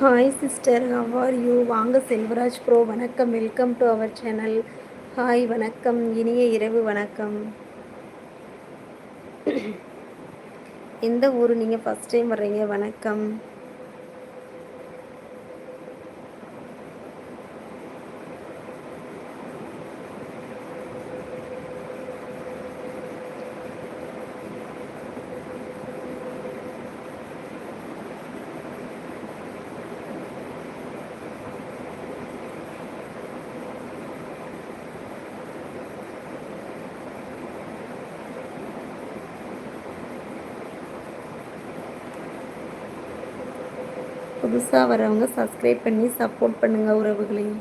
Hi sister how are you வாங்க Selvaraj bro. வணக்கம். Welcome to our channel hi வணக்கம். இனிய இரவு வணக்கம். எந்த ஊர் நீங்கள் ஃபஸ்ட் டைம் வர்றீங்க? வணக்கம். புதுசாக வரவங்க சப்ஸ்கிரைப் பண்ணி சப்போர்ட் பண்ணுங்கள் உறவுகளையும்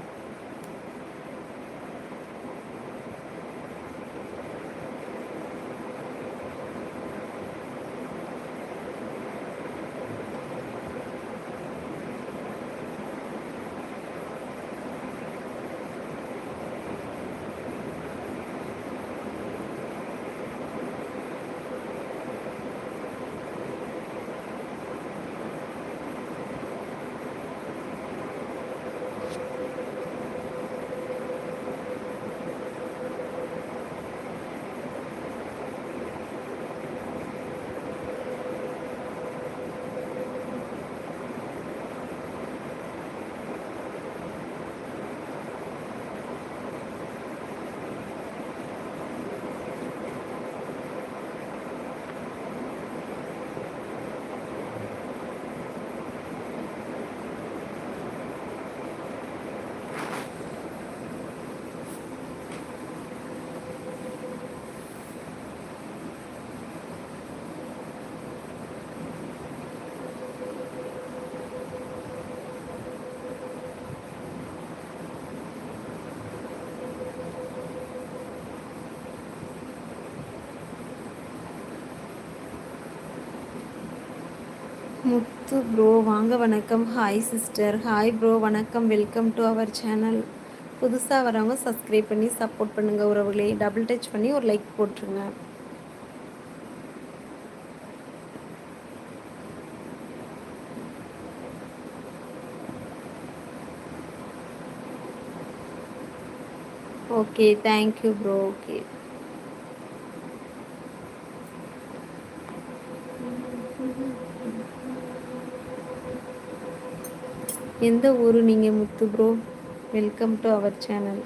முத்து ப்ரோ வாங்க வணக்கம். ஹாய் சிஸ்டர் ஹாய் ப்ரோ வணக்கம். வெல்கம் டு அவர் சேனல் புதுசாக வரவங்க சப்ஸ்கிரைப் பண்ணி சப்போர்ட் பண்ணுங்கள் உறவுகளே. டபுள் டச் பண்ணி ஒரு லைக் போட்டுருங்க. ஓகே தேங்க்யூ ப்ரோ ஓகே எந்த ஊர் நீங்கள் Muthu bro welcome to our channel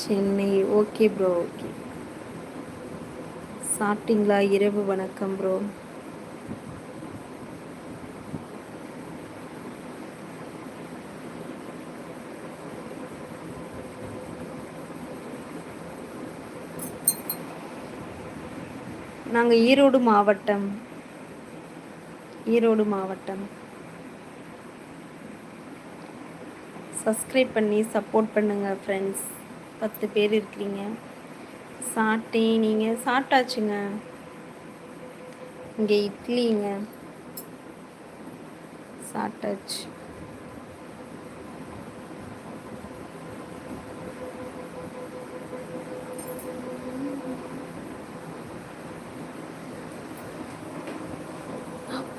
Chennai okay bro okay சாப்பிட்டீங்களா? இரவு வணக்கம் ப்ரோ நாங்கள் ஈரோடு மாவட்டம். ஈரோடு மாவட்டம். சப்ஸ்கிரைப் பண்ணி சப்போர்ட் பண்ணுங்கள் ஃப்ரெண்ட்ஸ் பத்து பேர் இருக்கிறீங்க சாப்பிட்டேன் நீங்கள் சாப்பிட்டாச்சுங்க. இங்கே இட்லிங்க. சாப்பிட்டாச்சு.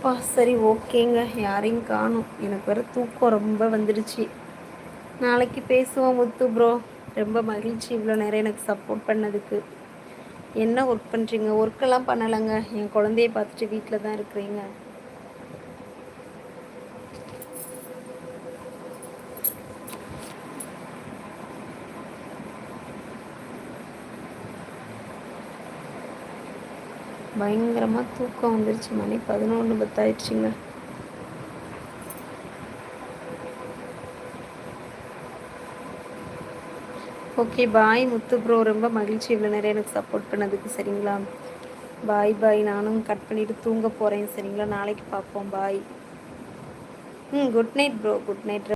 அப்பா சரி ஓகேங்க. யாரையும் காணும். எனக்கு வேறு தூக்கம் ரொம்ப வந்துடுச்சு. நாளைக்கு பேசுவோம் முத்து ப்ரோ ரொம்ப மகிழ்ச்சி இவ்வளோ நேரம் எனக்கு சப்போர்ட் பண்ணதுக்கு. என்ன ஒர்க் பண்ணுறீங்க ஒர்க்கெல்லாம் பண்ணலைங்க. என் குழந்தைய பார்த்துட்டு வீட்டில் தான் இருக்கிறீங்க. பயங்கரமாக தூக்கம் வந்துருச்சு. மணி பதினொன்று பத்தாயிடுச்சுங்க. ஓகே பாய் முத்து ப்ரோ ரொம்ப மகிழ்ச்சி இவ்வளோ நேரம் எனக்கு சப்போர்ட் பண்ணதுக்கு சரிங்களா? பாய் பாய் நானும் கட் பண்ணிவிட்டு தூங்க போகிறேன் சரிங்களா? நாளைக்கு பார்ப்போம். Bye hmm good night bro good night